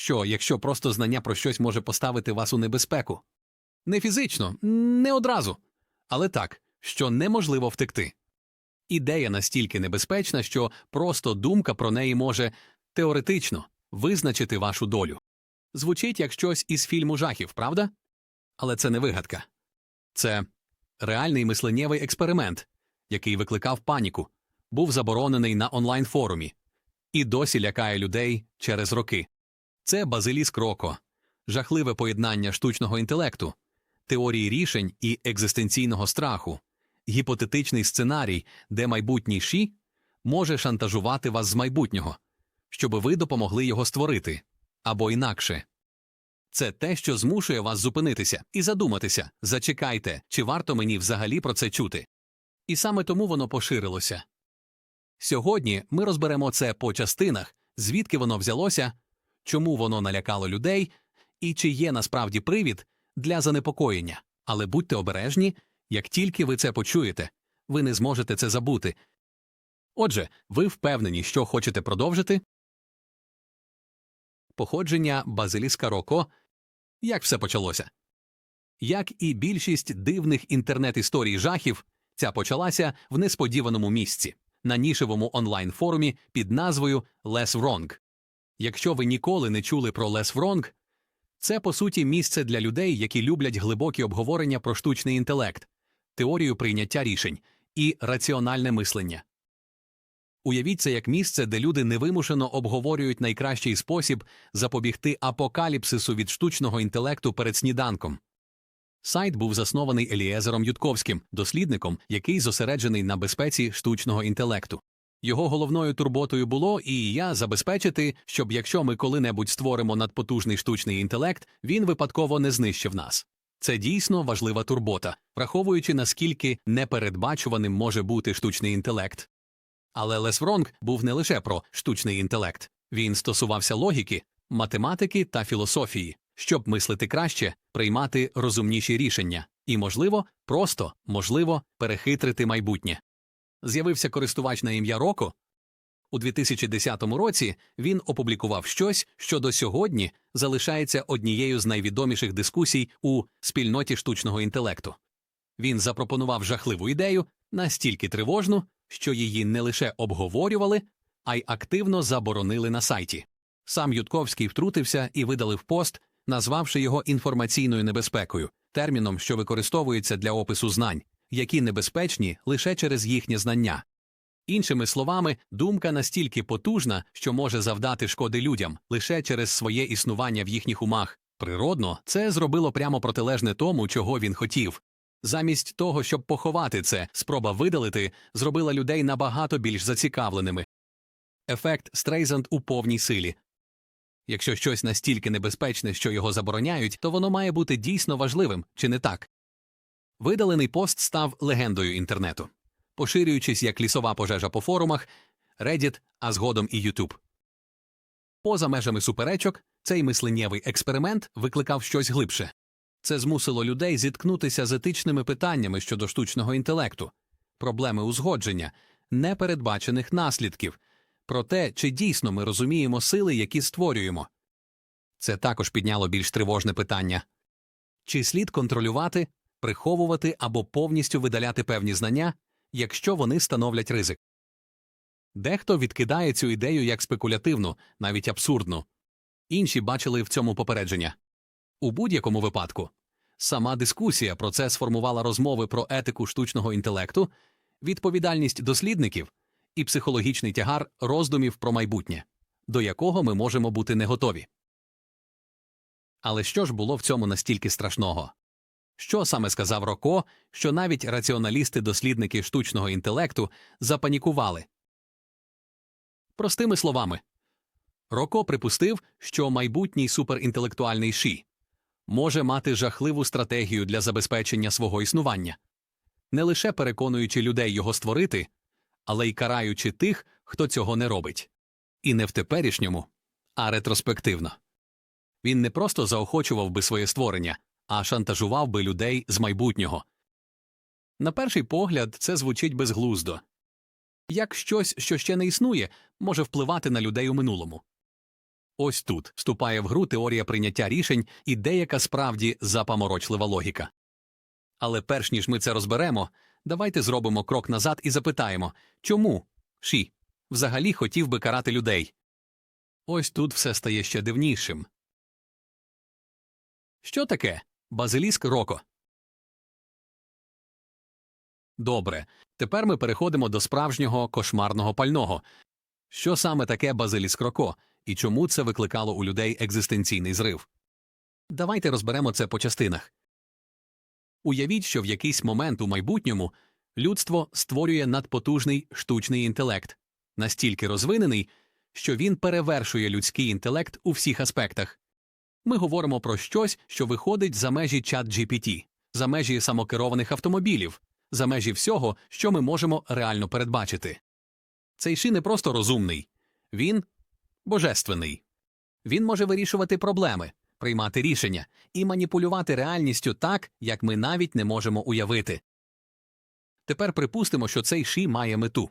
що якщо просто знання про щось може поставити вас у небезпеку. Не фізично, не одразу, але так, що неможливо втекти. Ідея настільки небезпечна, що просто думка про неї може теоретично визначити вашу долю. Звучить як щось із фільму жахів, правда? Але це не вигадка. Це реальний мисленнєвий експеримент, який викликав паніку, був заборонений на онлайн-форумі і досі лякає людей через роки. Це Базиліск Роко, жахливе поєднання штучного інтелекту, теорії рішень і екзистенційного страху, гіпотетичний сценарій, де майбутній ші може шантажувати вас з майбутнього, щоб ви допомогли його створити, або інакше. Це те, що змушує вас зупинитися і задуматися, зачекайте, чи варто мені взагалі про це чути. І саме тому воно поширилося. Сьогодні ми розберемо це по частинах, звідки воно взялося, чому воно налякало людей і чи є насправді привід для занепокоєння. Але будьте обережні, як тільки ви це почуєте, ви не зможете це забути. Отже, ви впевнені, що хочете продовжити? Походження Базиліска Роко. Як все почалося? Як і більшість дивних інтернет-історій жахів, ця почалася в несподіваному місці на нішевому онлайн-форумі під назвою Less Wrong. Якщо ви ніколи не чули про Less Wrong, це по суті місце для людей, які люблять глибокі обговорення про штучний інтелект, теорію прийняття рішень і раціональне мислення. Уявіть це як місце, де люди невимушено обговорюють найкращий спосіб запобігти апокаліпсису від штучного інтелекту перед сніданком. Сайт був заснований Елієзером Ютковським, дослідником, який зосереджений на безпеці штучного інтелекту. Його головною турботою було і я забезпечити, щоб якщо ми коли-небудь створимо надпотужний штучний інтелект, він випадково не знищив нас. Це дійсно важлива турбота, враховуючи наскільки непередбачуваним може бути штучний інтелект. Але Лес Вронг був не лише про штучний інтелект, він стосувався логіки, математики та філософії, щоб мислити краще, приймати розумніші рішення і, можливо, просто, можливо, перехитрити майбутнє. З'явився користувач на ім'я Роко. У 2010 році він опублікував щось, що до сьогодні залишається однією з найвідоміших дискусій у спільноті штучного інтелекту. Він запропонував жахливу ідею, настільки тривожну, що її не лише обговорювали, а й активно заборонили на сайті. Сам Ютковський втрутився і видалив пост, назвавши його інформаційною небезпекою, терміном, що використовується для опису знань, які небезпечні лише через їхнє знання. Іншими словами, думка настільки потужна, що може завдати шкоди людям лише через своє існування в їхніх умах. Природно, це зробило прямо протилежне тому, чого він хотів. Замість того, щоб поховати це, спроба видалити зробила людей набагато більш зацікавленими. Ефект Стрейзанд у повній силі. Якщо щось настільки небезпечне, що його забороняють, то воно має бути дійсно важливим, чи не так? Видалений пост став легендою інтернету, поширюючись як лісова пожежа по форумах, Reddit, а згодом і YouTube. Поза межами суперечок, цей мисленнєвий експеримент викликав щось глибше. Це змусило людей зіткнутися з етичними питаннями щодо штучного інтелекту, проблеми узгодження, непередбачених наслідків, про те, чи дійсно ми розуміємо сили, які створюємо. Це також підняло більш тривожне питання чи слід контролювати, приховувати або повністю видаляти певні знання, якщо вони становлять ризик. Дехто відкидає цю ідею як спекулятивну, навіть абсурдну, інші бачили в цьому попередження. У будь-якому випадку, сама дискусія про це сформувала розмови про етику штучного інтелекту, відповідальність дослідників і психологічний тягар роздумів про майбутнє, до якого ми можемо бути не готові. Але що ж було в цьому настільки страшного? Що саме сказав Роко, що навіть раціоналісти-дослідники штучного інтелекту запанікували? Простими словами, Роко припустив, що майбутній суперінтелектуальний ші може мати жахливу стратегію для забезпечення свого існування, не лише переконуючи людей його створити, але й караючи тих, хто цього не робить. І не в теперішньому, а ретроспективно. Він не просто заохочував би своє створення, а шантажував би людей з майбутнього. На перший погляд, це звучить безглуздо як щось, що ще не існує, може впливати на людей у минулому. Ось тут вступає в гру теорія прийняття рішень і деяка справді запаморочлива логіка. Але перш ніж ми це розберемо, давайте зробимо крок назад і запитаємо, чому Ші взагалі хотів би карати людей. Ось тут все стає ще дивнішим. Що таке базиліск роко? Добре, тепер ми переходимо до справжнього кошмарного пального. Що саме таке базиліск роко і чому це викликало у людей екзистенційний зрив? Давайте розберемо це по частинах. Уявіть, що в якийсь момент у майбутньому людство створює надпотужний штучний інтелект, настільки розвинений, що він перевершує людський інтелект у всіх аспектах. Ми говоримо про щось, що виходить за межі чат GPT, за межі самокерованих автомобілів, за межі всього, що ми можемо реально передбачити. Цей ши не просто розумний, він божественний. Він може вирішувати проблеми, приймати рішення і маніпулювати реальністю так, як ми навіть не можемо уявити. Тепер припустимо, що цей ши має мету.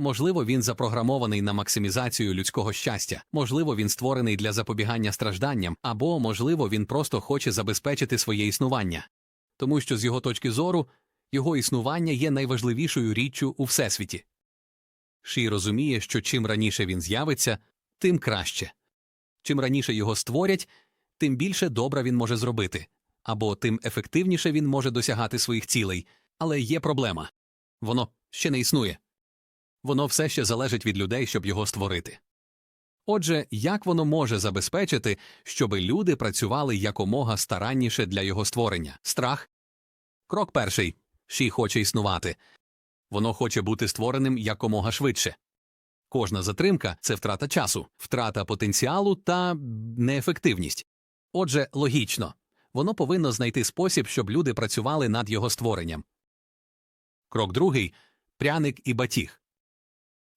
Можливо, він запрограмований на максимізацію людського щастя, можливо, він створений для запобігання стражданням, або, можливо, він просто хоче забезпечити своє існування. Тому що з його точки зору його існування є найважливішою річчю у всесвіті. Ші розуміє, що чим раніше він з'явиться, тим краще. Чим раніше його створять, тим більше добра він може зробити, або тим ефективніше він може досягати своїх цілей. Але є проблема воно ще не існує. Воно все ще залежить від людей, щоб його створити. Отже, як воно може забезпечити, щоби люди працювали якомога старанніше для його створення? Страх. Крок перший Ші хоче існувати. Воно хоче бути створеним якомога швидше. Кожна затримка це втрата часу, втрата потенціалу та неефективність. Отже, логічно, воно повинно знайти спосіб, щоб люди працювали над його створенням. Крок другий пряник і батіг.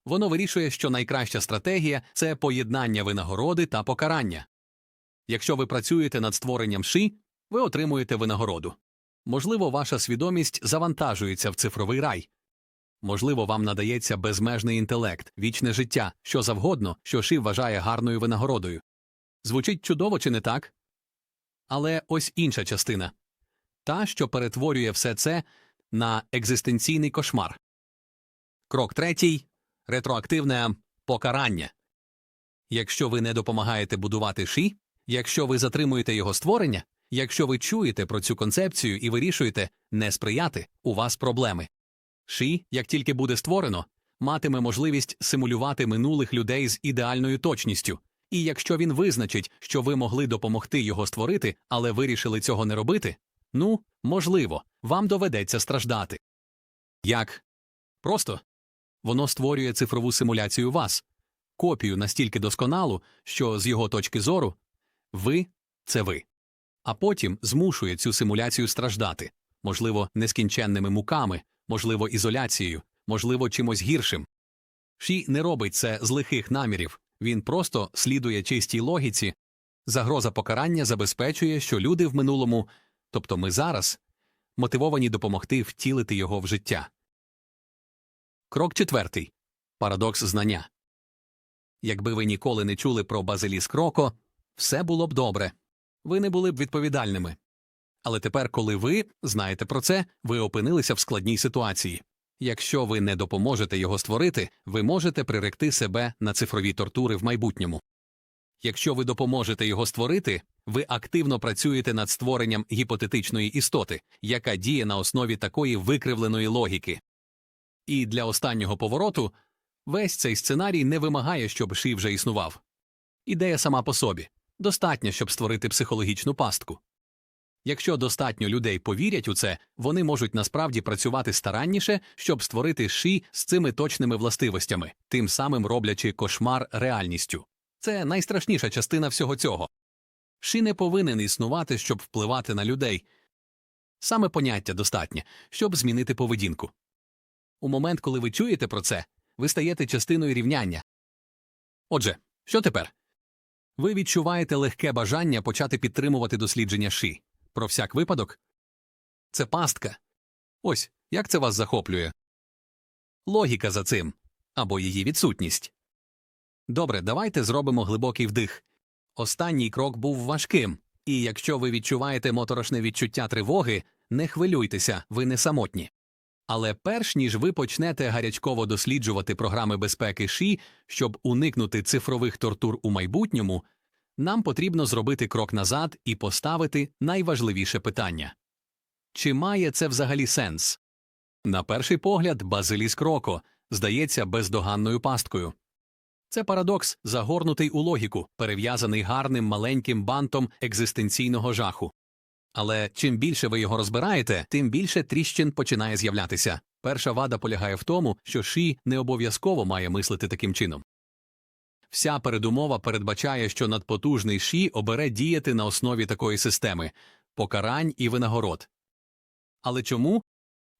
Воно вирішує, що найкраща стратегія це поєднання винагороди та покарання. Якщо ви працюєте над створенням ши, ви отримуєте винагороду. Можливо, ваша свідомість завантажується в цифровий рай. Можливо, вам надається безмежний інтелект, вічне життя, що завгодно, що ши вважає гарною винагородою. Звучить чудово чи не так? Але ось інша частина та, що перетворює все це на екзистенційний кошмар. Крок третій ретроактивне покарання. Якщо ви не допомагаєте будувати ші, якщо ви затримуєте його створення, якщо ви чуєте про цю концепцію і вирішуєте не сприяти, у вас проблеми. Ші, як тільки буде створено, матиме можливість симулювати минулих людей з ідеальною точністю. І якщо він визначить, що ви могли допомогти його створити, але вирішили цього не робити, ну, можливо, вам доведеться страждати. Як? Просто воно створює цифрову симуляцію вас, копію настільки досконалу, що з його точки зору ви це ви. А потім змушує цю симуляцію страждати, можливо, нескінченними муками, можливо, ізоляцією, можливо, чимось гіршим. Ші не робить це з лихих намірів, він просто слідує чистій логіці. Загроза покарання забезпечує, що люди в минулому, тобто ми зараз, мотивовані допомогти втілити його в життя. Крок четвертий. Парадокс знання. Якби ви ніколи не чули про базиліск Роко, все було б добре. Ви не були б відповідальними. Але тепер, коли ви знаєте про це, ви опинилися в складній ситуації. Якщо ви не допоможете його створити, ви можете приректи себе на цифрові тортури в майбутньому. Якщо ви допоможете його створити, ви активно працюєте над створенням гіпотетичної істоти, яка діє на основі такої викривленої логіки. І для останнього повороту весь цей сценарій не вимагає, щоб Ши вже існував. Ідея сама по собі достатня, щоб створити психологічну пастку. Якщо достатньо людей повірять у це, вони можуть насправді працювати старанніше, щоб створити ши з цими точними властивостями, тим самим роблячи кошмар реальністю. Це найстрашніша частина всього цього. Ши не повинен існувати, щоб впливати на людей. Саме поняття достатнє, щоб змінити поведінку. У момент, коли ви чуєте про це, ви стаєте частиною рівняння. Отже, що тепер? Ви відчуваєте легке бажання почати підтримувати дослідження ши. Про всяк випадок? Це пастка. Ось як це вас захоплює? Логіка за цим або її відсутність. Добре, давайте зробимо глибокий вдих. Останній крок був важким, і якщо ви відчуваєте моторошне відчуття тривоги, не хвилюйтеся, ви не самотні. Але перш ніж ви почнете гарячково досліджувати програми безпеки ШІ, щоб уникнути цифрових тортур у майбутньому, нам потрібно зробити крок назад і поставити найважливіше питання. Чи має це взагалі сенс? На перший погляд, базиліск Роко здається бездоганною пасткою. Це парадокс, загорнутий у логіку, перев'язаний гарним маленьким бантом екзистенційного жаху. Але чим більше ви його розбираєте, тим більше тріщин починає з'являтися. Перша вада полягає в тому, що Ші не обов'язково має мислити таким чином. Вся передумова передбачає, що надпотужний Ші обере діяти на основі такої системи покарань і винагород. Але чому?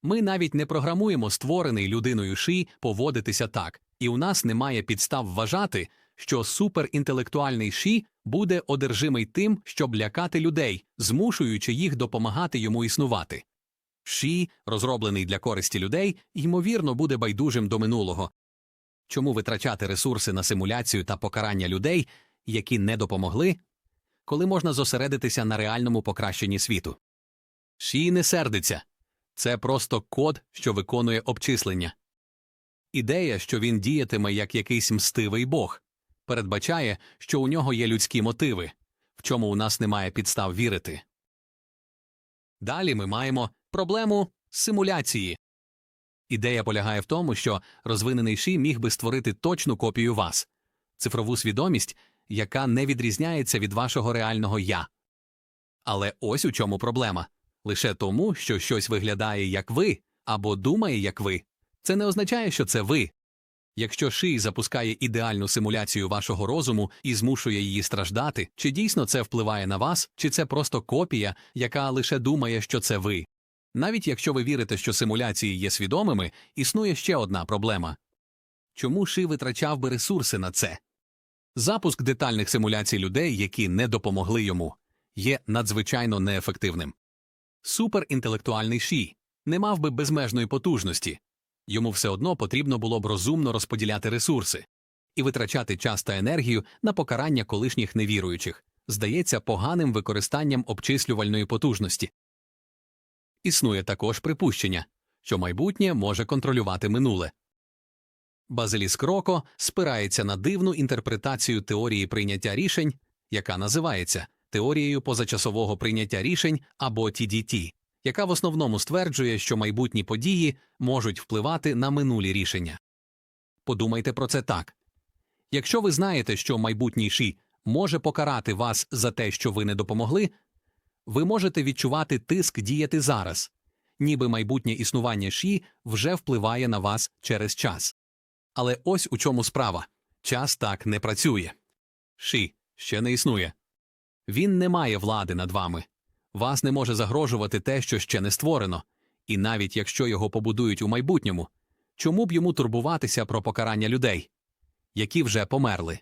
Ми навіть не програмуємо створений людиною Ші поводитися так, і у нас немає підстав вважати, що суперінтелектуальний Ші буде одержимий тим, щоб лякати людей, змушуючи їх допомагати йому існувати. Ші, розроблений для користі людей, ймовірно, буде байдужим до минулого. Чому витрачати ресурси на симуляцію та покарання людей, які не допомогли, коли можна зосередитися на реальному покращенні світу? Ші не сердиться. Це просто код, що виконує обчислення. Ідея, що він діятиме як якийсь мстивий бог, передбачає, що у нього є людські мотиви, в чому у нас немає підстав вірити. Далі ми маємо проблему симуляції. Ідея полягає в тому, що розвинений Ші міг би створити точну копію вас, цифрову свідомість, яка не відрізняється від вашого реального я. Але ось у чому проблема лише тому, що щось виглядає як ви або думає як ви, це не означає, що це ви. Якщо ший запускає ідеальну симуляцію вашого розуму і змушує її страждати, чи дійсно це впливає на вас, чи це просто копія, яка лише думає, що це ви. Навіть якщо ви вірите, що симуляції є свідомими, існує ще одна проблема. Чому Ши витрачав би ресурси на це? Запуск детальних симуляцій людей, які не допомогли йому, є надзвичайно неефективним. Суперінтелектуальний Ші не мав би безмежної потужності, йому все одно потрібно було б розумно розподіляти ресурси і витрачати час та енергію на покарання колишніх невіруючих, здається поганим використанням обчислювальної потужності. Існує також припущення, що майбутнє може контролювати минуле. Базиліс Кроко спирається на дивну інтерпретацію теорії прийняття рішень, яка називається теорією позачасового прийняття рішень або TDT, яка в основному стверджує, що майбутні події можуть впливати на минулі рішення. Подумайте про це так. Якщо ви знаєте, що майбутній може покарати вас за те, що ви не допомогли, ви можете відчувати тиск діяти зараз, ніби майбутнє існування ші вже впливає на вас через час. Але ось у чому справа час так не працює. Ші ще не існує. Він не має влади над вами. Вас не може загрожувати те, що ще не створено, і навіть якщо його побудують у майбутньому, чому б йому турбуватися про покарання людей, які вже померли?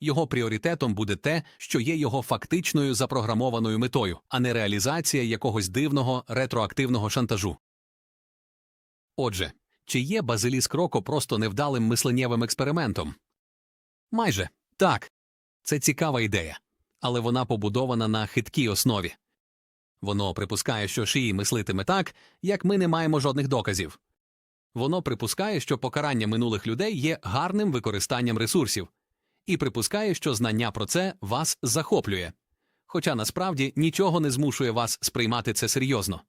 Його пріоритетом буде те, що є його фактичною запрограмованою метою, а не реалізація якогось дивного ретроактивного шантажу. Отже, чи є Базиліс Кроко просто невдалим мисленнєвим експериментом? Майже так. Це цікава ідея, але вона побудована на хиткій основі. Воно припускає, що шиї мислитиме так, як ми не маємо жодних доказів. Воно припускає, що покарання минулих людей є гарним використанням ресурсів, і припускає, що знання про це вас захоплює, хоча насправді нічого не змушує вас сприймати це серйозно.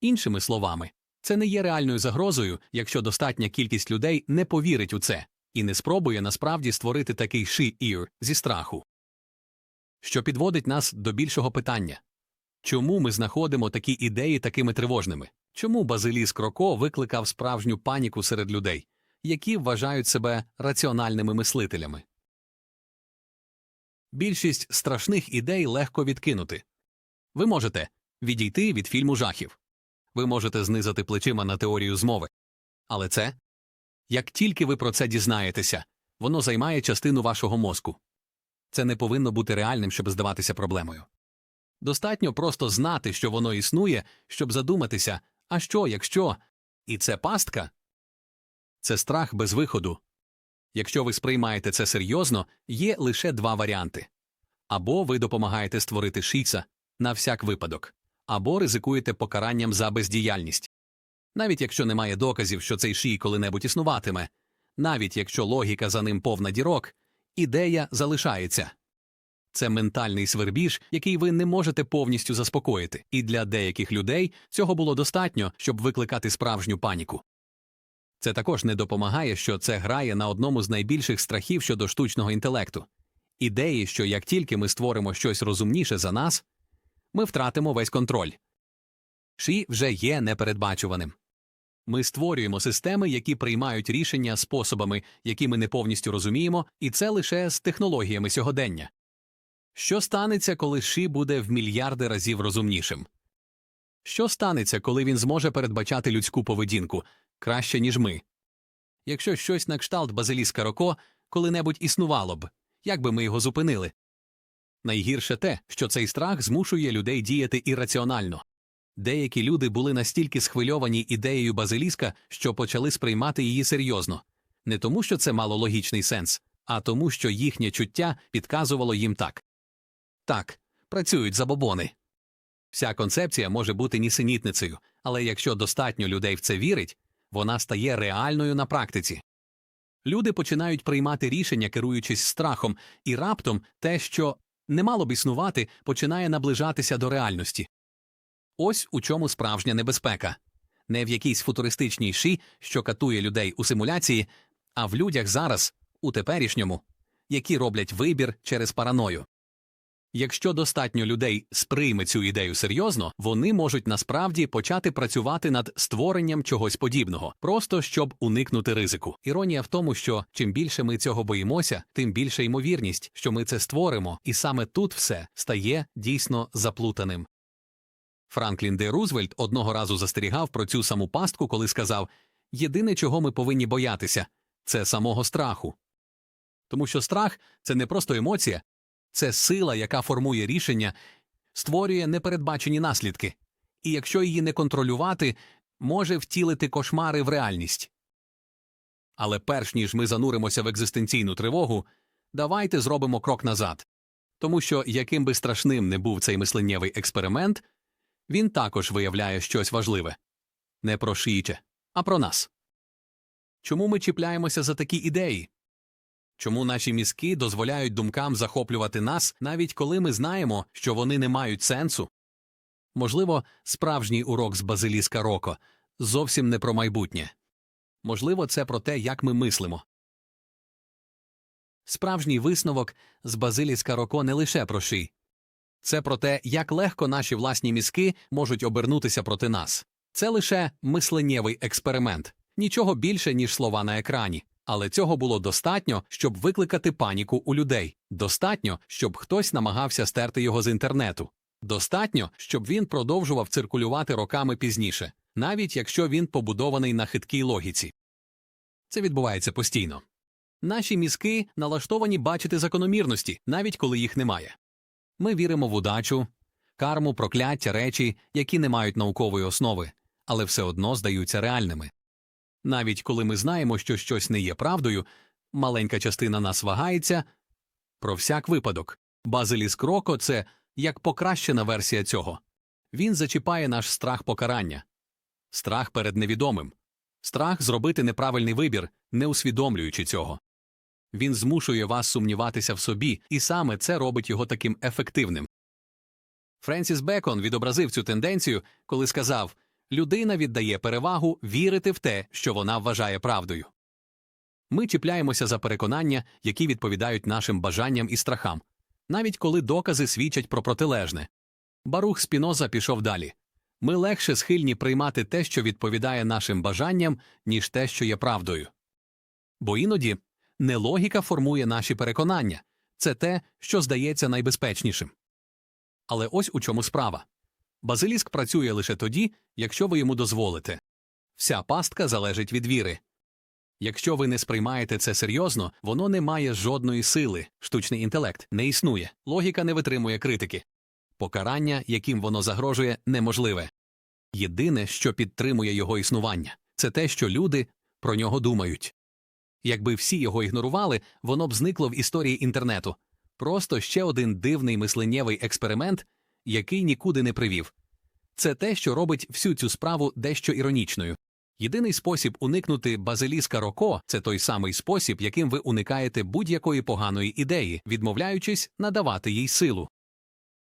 Іншими словами, це не є реальною загрозою, якщо достатня кількість людей не повірить у це і не спробує насправді створити такий ши-ір зі страху. Що підводить нас до більшого питання чому ми знаходимо такі ідеї такими тривожними? Чому Базиліс Кроко викликав справжню паніку серед людей, які вважають себе раціональними мислителями? Більшість страшних ідей легко відкинути. Ви можете відійти від фільму жахів. Ви можете знизати плечима на теорію змови. Але це як тільки ви про це дізнаєтеся, воно займає частину вашого мозку. Це не повинно бути реальним, щоб здаватися проблемою. Достатньо просто знати, що воно існує, щоб задуматися, а що, якщо, і це пастка? Це страх без виходу. Якщо ви сприймаєте це серйозно, є лише два варіанти. Або ви допомагаєте створити шіца на всяк випадок, або ризикуєте покаранням за бездіяльність. Навіть якщо немає доказів, що цей шій коли-небудь існуватиме, навіть якщо логіка за ним повна дірок, ідея залишається. Це ментальний свербіж, який ви не можете повністю заспокоїти, і для деяких людей цього було достатньо, щоб викликати справжню паніку. Це також не допомагає, що це грає на одному з найбільших страхів щодо штучного інтелекту ідеї, що як тільки ми створимо щось розумніше за нас, ми втратимо весь контроль. Ші вже є непередбачуваним. Ми створюємо системи, які приймають рішення способами, які ми не повністю розуміємо, і це лише з технологіями сьогодення. Що станеться, коли Ші буде в мільярди разів розумнішим? Що станеться, коли він зможе передбачати людську поведінку краще, ніж ми? Якщо щось на кшталт Базиліска Роко коли-небудь існувало б, як би ми його зупинили? Найгірше те, що цей страх змушує людей діяти ірраціонально. Деякі люди були настільки схвильовані ідеєю Базиліска, що почали сприймати її серйозно, не тому, що це мало логічний сенс, а тому, що їхнє чуття підказувало їм так. Так, працюють забобони. Вся концепція може бути нісенітницею, але якщо достатньо людей в це вірить, вона стає реальною на практиці. Люди починають приймати рішення, керуючись страхом, і раптом те, що не мало б існувати, починає наближатися до реальності. Ось у чому справжня небезпека не в якійсь футуристичній ші, що катує людей у симуляції, а в людях зараз, у теперішньому, які роблять вибір через параною. Якщо достатньо людей сприйме цю ідею серйозно, вони можуть насправді почати працювати над створенням чогось подібного, просто щоб уникнути ризику. Іронія в тому, що чим більше ми цього боїмося, тим більша ймовірність, що ми це створимо, і саме тут все стає дійсно заплутаним. Франклін Д. Рузвельт одного разу застерігав про цю саму пастку, коли сказав єдине, чого ми повинні боятися, це самого страху. Тому що страх це не просто емоція, це сила, яка формує рішення, створює непередбачені наслідки, і якщо її не контролювати, може втілити кошмари в реальність. Але перш ніж ми зануримося в екзистенційну тривогу, давайте зробимо крок назад. Тому що, яким би страшним не був цей мисленнєвий експеримент, він також виявляє щось важливе не про шиїче, а про нас. Чому ми чіпляємося за такі ідеї? Чому наші мізки дозволяють думкам захоплювати нас, навіть коли ми знаємо, що вони не мають сенсу? Можливо, справжній урок з Базиліска Роко зовсім не про майбутнє. Можливо, це про те, як ми мислимо. Справжній висновок з Базиліска Роко не лише про ши. Це про те, як легко наші власні мізки можуть обернутися проти нас. Це лише мисленнєвий експеримент, нічого більше, ніж слова на екрані. Але цього було достатньо, щоб викликати паніку у людей. Достатньо, щоб хтось намагався стерти його з інтернету. Достатньо, щоб він продовжував циркулювати роками пізніше, навіть якщо він побудований на хиткій логіці. Це відбувається постійно. Наші мізки налаштовані бачити закономірності, навіть коли їх немає. Ми віримо в удачу, карму, прокляття, речі, які не мають наукової основи, але все одно здаються реальними. Навіть коли ми знаємо, що щось не є правдою, маленька частина нас вагається. Про всяк випадок, Базиліс Кроко це як покращена версія цього. Він зачіпає наш страх покарання, страх перед невідомим, страх зробити неправильний вибір, не усвідомлюючи цього. Він змушує вас сумніватися в собі, і саме це робить його таким ефективним. Френсіс Бекон відобразив цю тенденцію, коли сказав людина віддає перевагу вірити в те, що вона вважає правдою. Ми чіпляємося за переконання, які відповідають нашим бажанням і страхам, навіть коли докази свідчать про протилежне. Барух Спіноза пішов далі ми легше схильні приймати те, що відповідає нашим бажанням, ніж те, що є правдою. Бо іноді не логіка формує наші переконання це те, що здається найбезпечнішим. Але ось у чому справа. Базиліск працює лише тоді, якщо ви йому дозволите. Вся пастка залежить від віри. Якщо ви не сприймаєте це серйозно, воно не має жодної сили, штучний інтелект не існує, логіка не витримує критики. Покарання, яким воно загрожує, неможливе. Єдине, що підтримує його існування, це те, що люди про нього думають. Якби всі його ігнорували, воно б зникло в історії інтернету. Просто ще один дивний мисленнєвий експеримент, який нікуди не привів. Це те, що робить всю цю справу дещо іронічною. Єдиний спосіб уникнути базиліска роко це той самий спосіб, яким ви уникаєте будь-якої поганої ідеї, відмовляючись надавати їй силу.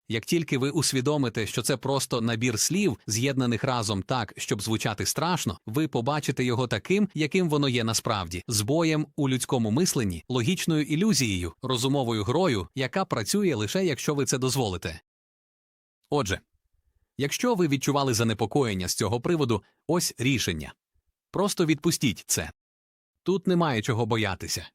Як тільки ви усвідомите, що це просто набір слів, з'єднаних разом так, щоб звучати страшно, ви побачите його таким, яким воно є насправді, збоєм у людському мисленні, логічною ілюзією, розумовою грою, яка працює лише якщо ви це дозволите. Отже, якщо ви відчували занепокоєння з цього приводу, ось рішення. Просто відпустіть це. Тут немає чого боятися.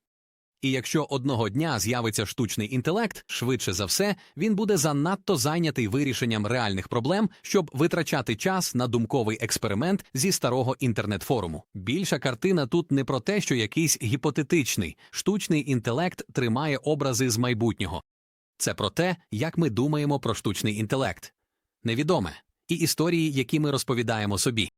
І якщо одного дня з'явиться штучний інтелект, швидше за все, він буде занадто зайнятий вирішенням реальних проблем, щоб витрачати час на думковий експеримент зі старого інтернет-форуму. Більша картина тут не про те, що якийсь гіпотетичний штучний інтелект тримає образи з майбутнього. Це про те, як ми думаємо про штучний інтелект. Невідоме і історії, які ми розповідаємо собі.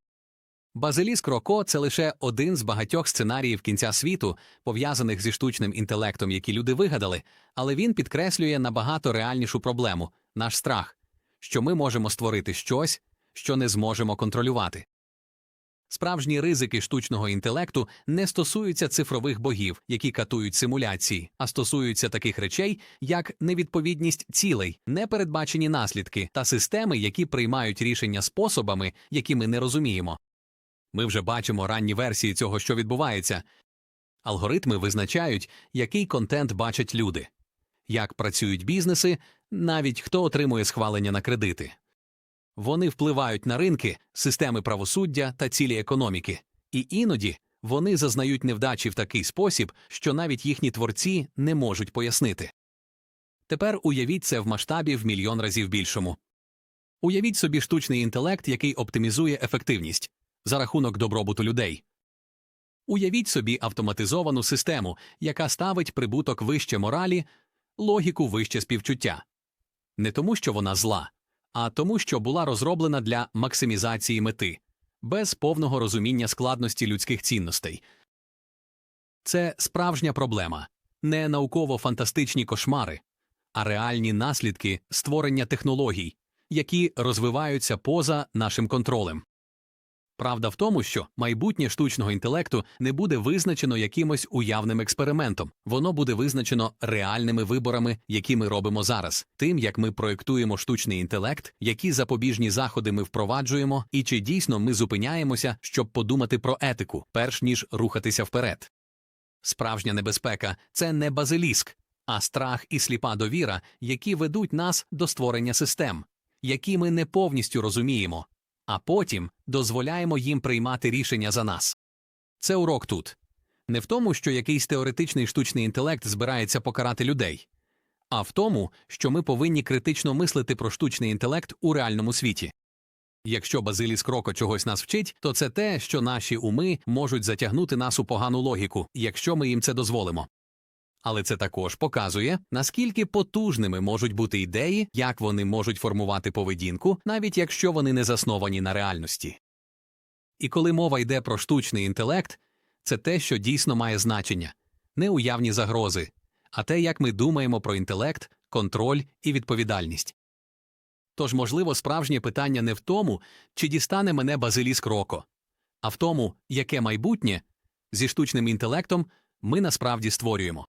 Базиліск Роко це лише один з багатьох сценаріїв кінця світу, пов'язаних зі штучним інтелектом, які люди вигадали, але він підкреслює набагато реальнішу проблему наш страх, що ми можемо створити щось, що не зможемо контролювати. Справжні ризики штучного інтелекту не стосуються цифрових богів, які катують симуляції, а стосуються таких речей, як невідповідність цілей, непередбачені наслідки та системи, які приймають рішення способами, які ми не розуміємо. Ми вже бачимо ранні версії цього, що відбувається. Алгоритми визначають, який контент бачать люди, як працюють бізнеси, навіть хто отримує схвалення на кредити. Вони впливають на ринки, системи правосуддя та цілі економіки, і іноді вони зазнають невдачі в такий спосіб, що навіть їхні творці не можуть пояснити. Тепер уявіть це в масштабі в мільйон разів більшому. Уявіть собі штучний інтелект, який оптимізує ефективність за рахунок добробуту людей. Уявіть собі автоматизовану систему, яка ставить прибуток вище моралі, логіку вище співчуття. Не тому, що вона зла, а тому, що була розроблена для максимізації мети, без повного розуміння складності людських цінностей. Це справжня проблема, не науково-фантастичні кошмари, а реальні наслідки створення технологій, які розвиваються поза нашим контролем. Правда в тому, що майбутнє штучного інтелекту не буде визначено якимось уявним експериментом, воно буде визначено реальними виборами, які ми робимо зараз, тим, як ми проєктуємо штучний інтелект, які запобіжні заходи ми впроваджуємо, і чи дійсно ми зупиняємося, щоб подумати про етику, перш ніж рухатися вперед. Справжня небезпека це не базиліск, а страх і сліпа довіра, які ведуть нас до створення систем, які ми не повністю розуміємо а потім дозволяємо їм приймати рішення за нас. Це урок тут не в тому, що якийсь теоретичний штучний інтелект збирається покарати людей, а в тому, що ми повинні критично мислити про штучний інтелект у реальному світі. Якщо Базиліс Кроко чогось нас вчить, то це те, що наші уми можуть затягнути нас у погану логіку, якщо ми їм це дозволимо. Але це також показує, наскільки потужними можуть бути ідеї, як вони можуть формувати поведінку, навіть якщо вони не засновані на реальності. І коли мова йде про штучний інтелект, це те, що дійсно має значення не уявні загрози, а те, як ми думаємо про інтелект, контроль і відповідальність. Тож, можливо, справжнє питання не в тому, чи дістане мене Базиліск Роко, а в тому, яке майбутнє зі штучним інтелектом ми насправді створюємо.